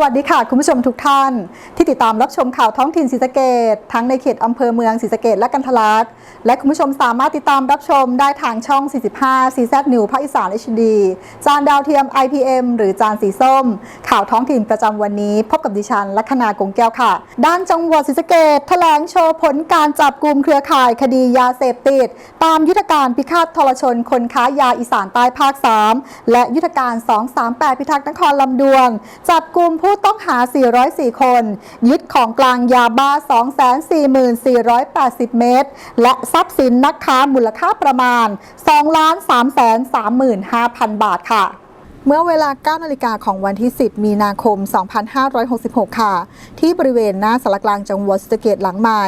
สวัสดีค่ะคุณผู้ชมทุกท่าน ที่ติดตามรับชมข่าวท้องถิ่นศรีสะเกดทั้งในเขตอำเภอเมืองศรีสะเกดและกันทลักและคุณผู้ชมสามารถติดตามรับชมได้ทางช่อง 45 CZ New ภาคอีสาน HD จานดาวเทียม IPM หรือจานสีส้ม ข่าวท้องถิ่นประจำวันนี้ พบกับดิฉันลัคนากงแก้วค่ะ ด้านจังหวัดศรีสะเกดแถลงโชว์ผลการจับกลุ่มเครือข่ายคดียาเสพติด ตามยุทธการพิฆาตทรชน คนค้ายาอีสานใต้ภาค 3 และยุทธการ 238 พิทักษ์นครลำดวน จับกลุ่มผู้ต้องหา 404 คน ยึดของกลางยาบ้า 244,480 เมตร และทรัพย์สินนักค้ามูลค่าประมาณ 2,335,000 บาทค่ะ เมื่อเวลา 9 นาฬิกาของวันที่ 10 มีนาคม 2566 ค่ะ ที่บริเวณหน้าสารกลางจังหวัดศรีสะเกดหลังใหม่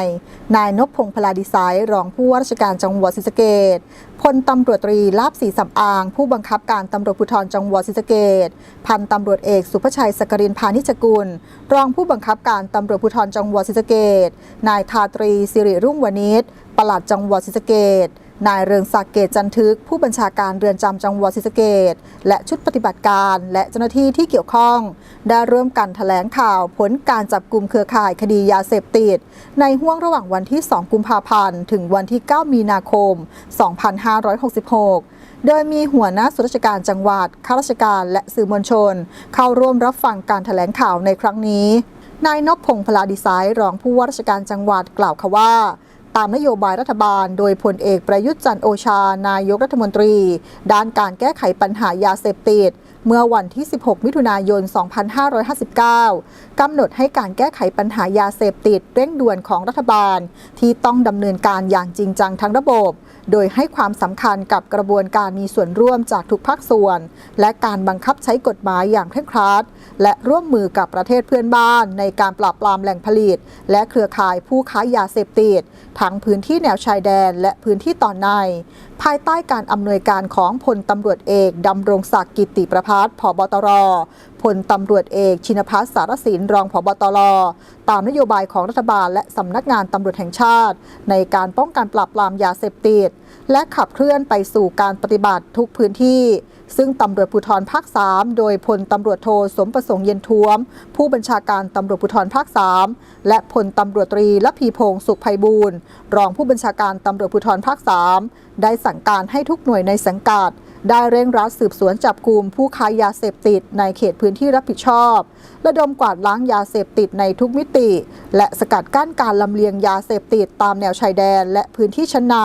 นายนพพงษ์พลาดิไซน์รองผู้ว่าราชการจังหวัดศรีสะเกดพลตำรวจตรีลาบศรีสำอาง ผู้บังคับการตำรวจภูธรจังหวัดศรีสะเกดพันตำรวจเอกสุภชัยสกรินพานิชกุล รองผู้บังคับการตำรวจภูธรจังหวัดศรีสะเกดนายทาตรีสิริรุ่งวณิชปลัดจังหวัดศรีสะเกด นายเรืองศักดิ์เกตจันทึก ผู้บัญชาการเรือนจำจังหวัดศรีสะเกดและชุดปฏิบัติการและเจ้าหน้าที่ที่เกี่ยวข้อง ได้ร่วมกันแถลงข่าวผลการจับกลุ่มเครือข่ายคดียาเสพติด ในห่วงระหว่างวันที่ 2 กุมภาพันธ์ ถึงวันที่ 9 มีนาคม 2566โดยมีหัวหน้าส่วนราชการจังหวัด ข้าราชการและสื่อมวลชน เข้าร่วมรับฟังการแถลงข่าวในครั้งนี้ นายนพพงษ์พลาดีไซน์รองผู้ว่าราชการจังหวัดกล่าวค่ะว่า ตามนโยบายรัฐบาล โดยพลเอกประยุทธ์จันโอชา นายกรัฐมนตรี ด้านการแก้ไขปัญหายาเสพติด เมื่อวันที่ 16 มิถุนายน 2559 กำหนดให้การแก้ไขปัญหายาเสพติดเร่งด่วนของรัฐบาล ที่ต้องดำเนินการอย่างจริงจังทั้งระบบ โดยให้ความสำคัญกับกระบวนการมีส่วนร่วมจากทุกภาคส่วน และการบังคับใช้กฎหมายอย่างเคร่งครัด และร่วมมือกับประเทศเพื่อนบ้าน ในการปราบปรามแหล่งผลิต และเครือข่ายผู้ค้ายาเสพติด ทั้งพื้นที่แนวชายแดนและพื้นที่ตอนใน ภายใต้การอำนวยการของพลตำรวจเอกดำรงศักดิ์กิติประพัฒน์ผบตร พลตำรวจเอกชินพัฒน์สารสินรองผบตรตามนโยบายของรัฐบาลและสำนักงานตำรวจแห่งชาติ ในการป้องกันปราบปรามยาเสพติด และขับเคลื่อนไปสู่การปฏิบัติทุกพื้นที่ ซึ่งตำรวจภูธรภาค 3 โดยพลตำรวจโทสมประสงค์เย็นท้วม ผู้บัญชาการตำรวจภูธรภาค 3 และพลตำรวจตรีละพีพงศ์สุขไพบูลย์รองผู้บัญชาการตำรวจภูธรภาค 3 ได้สั่งการให้ทุกหน่วยในสังกัด ได้เร่งรัดสืบสวนจับกลุ่มผู้ค้ายาเสพติดในเขตพื้นที่รับผิดชอบ ระดมกวาดล้างยาเสพติดในทุกมิติ และสกัดกั้นการลำเลียงยาเสพติดตามแนวชายแดนและพื้นที่ชั้นใน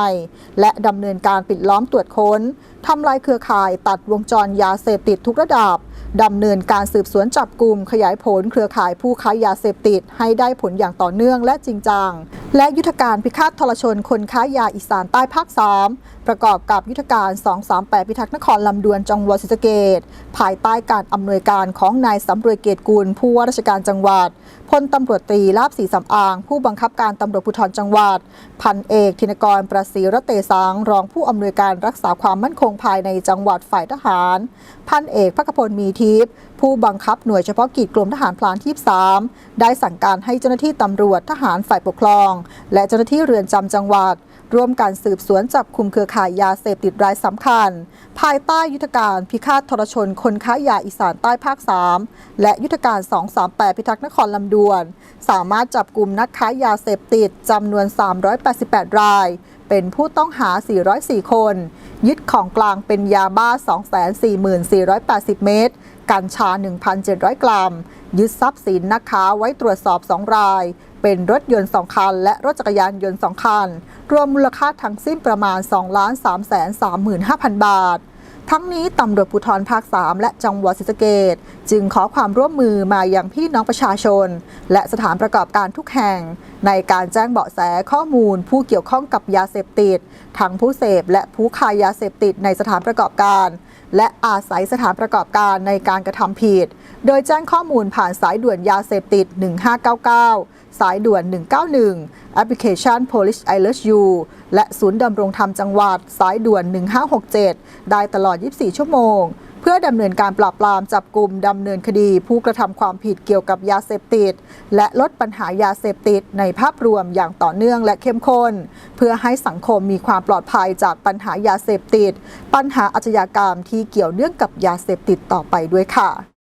และดำเนินการปิดล้อมตรวจค้นทำลายเครือข่ายตัดวงจรยาเสพติดทุกระดับดำเนินการสืบสวนจับกลุ่มขยายผลเครือข่ายผู้ค้ายาเสพติด ให้ได้ผลอย่างต่อเนื่องและจริงจัง และยุทธการพิฆาตทรชนคนค้ายาอีสานใต้ภาค 3 ประกอบกับยุทธการ 238 พิทักษ์นครลำดวนจังหวัดศรีสะเกดภายใต้การอำนวยการของนายสำรวยเกตกุลผู้ว่าราชการจังหวัดพลตำรวจตรีลาบศรีสำอาง ผู้บังคับการตำรวจภูธรจังหวัด พันเอกธินกรประศรีรเตสังรองผู้อำนวยการรักษาความมั่นคงภายในจังหวัดฝ่ายทหาร พันเอกพักพลมีทิพย์ผู้บังคับหน่วยเฉพาะกิจกรมทหารพลานที่ 3 ได้สั่งการให้เจ้าหน้าที่ตำรวจทหารฝ่ายปกครอง และเจ้าหน้าที่เรือนจำจังหวัด ร่วมการสืบสวนจับคุมเครือข่ายยาเสพติดรายสำคัญ ภายใต้ยุทธการพิฆาตทรชนคนค้ายาอีสานใต้ภาค 3 และยุทธการ 238 พิทักษ์นครลำดวน สามารถจับกลุ่มนักค้ายาเสพติดจำนวน 388 ราย เป็นผู้ต้องหา 404 คน ยึดของกลางเป็นยาบ้า 244,480 เม็ด กัญชา 1,700 กรัม ยึดทรัพย์สินนักค้าไว้ตรวจสอบ 2 ราย เป็นรถยนต์ 2 คัน และรถจักรยานยนต์ 2 คัน รวมมูลค่าทั้งสิ้นประมาณ 2 3 3 5 0 0 0 บาท ทั้งนี้ตำรวจภูธรภาค 3 และจังหวัดศรีสะเกดจึงขอความร่วมมือมาอย่างพี่น้องประชาชน และสถานประกอบการทุกแห่ง ในการแจ้งเบาะแสข้อมูลผู้เกี่ยวข้องกับยาเสพติด ทั้งผู้เสพและผู้ขายยาเสพติดในสถานประกอบการ และอาศัยสถานประกอบการในการกระทำผิด โดยแจ้งข้อมูลผ่านสายด่วนยาเสพติด 1599 สายด่วน 191 แอปพลิเคชัน Police Alert You และศูนย์ดำรงธรรมจังหวัด สายด่วน 1567 ได้ตลอด 24 ชั่วโมง พื่อดำเนินการปราบปรามจับกลุ่มดำเนินคดี ผู้กระทำความผิดเกี่ยวกับยาเสพติด และลดปัญหายาเสพติดในภาพรวมอย่างต่อเนื่องและเข้มข้น เพื่อให้สังคมมีความปลอดภัยจากปัญหายาเสพติด ปัญหาอาชญากรรมที่เกี่ยวเนื่องกับยาเสพติดต่อไปด้วยค่ะ